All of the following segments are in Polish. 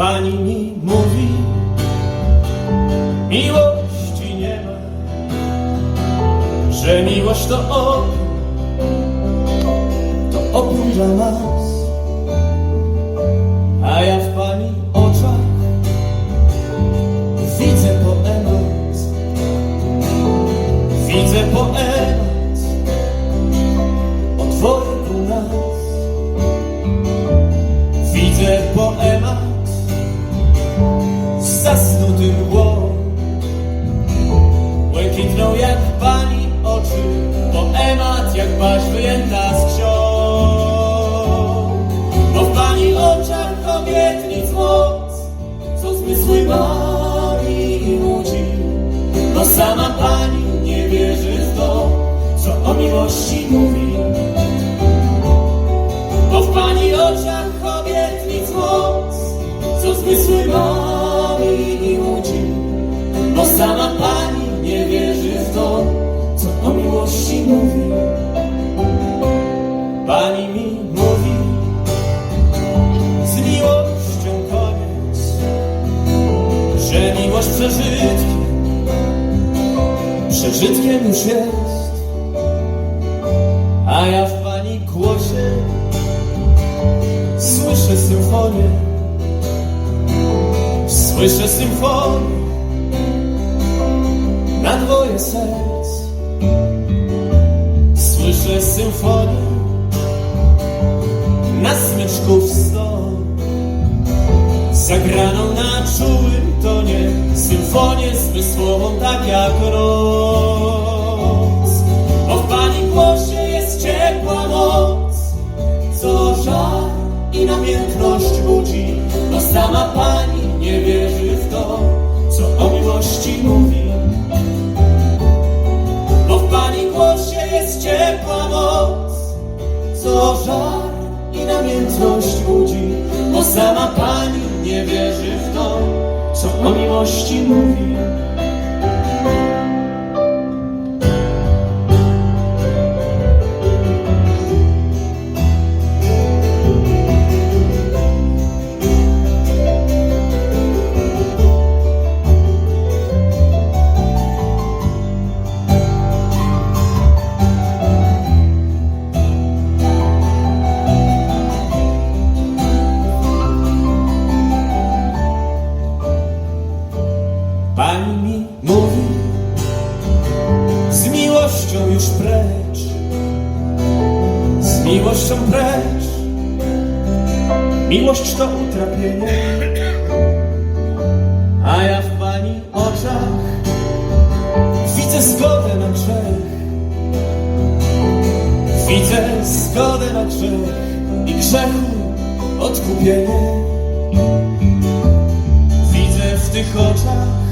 Pani mi mówi, miłości nie ma, że miłość to on, to opór dla nas, a ja w Pani oczach widzę poemat, widzę poemat. Z zasnutym głową, błękitną jak Pani oczy, poemat jak paść wyjęta z ksiąg. Bo w Pani oczach obietnic moc, co zmysły bawi i nudzi. Bo sama Pani nie wierzy w to, co o miłości mówi. Bo w Pani oczach obietnic moc, co zmysły bawi i nudzi. Bo sama Pani nie wierzy w to, co o miłości mówi. Pani mi mówi, z miłością koniec, że miłość przeżytkiem, przeżytkiem już jest. A ja w Pani głosie słyszę symfonię, słyszę symfonię serc. Słyszę symfonię na smyczków sto, zagraną na czułym tonie, symfonię zmysłową tak jak noc. Bo w Pani głosie jest ciepła moc, co żar i namiętność budzi, bo sama Pani sama Pani nie wierzy w to, co o miłości mówi. Pani mi mówi z miłością już precz, z miłością precz. Miłość to utrapienie, a ja w Pani oczach widzę zgodę na grzech. Widzę zgodę na grzech i grzechu odkupienie. Widzę w tych oczach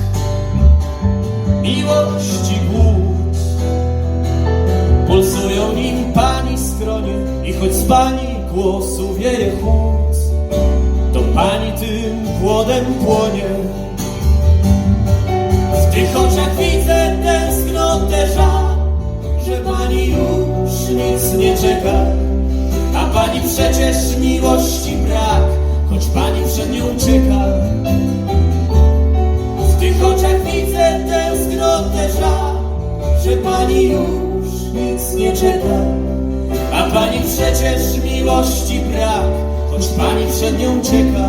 miłości głód. Pulsują nim pani skronie i choć z pani głosu wieje chłód, to pani tym głodem płonie. W tych oczach widzę tęsknotę żal, że pani już nic nie czeka, a pani przecież miłości brak, choć pani przed nią ucieka. Że pani już nic nie czeka. A pani przecież miłości brak, choć pani przed nią ucieka.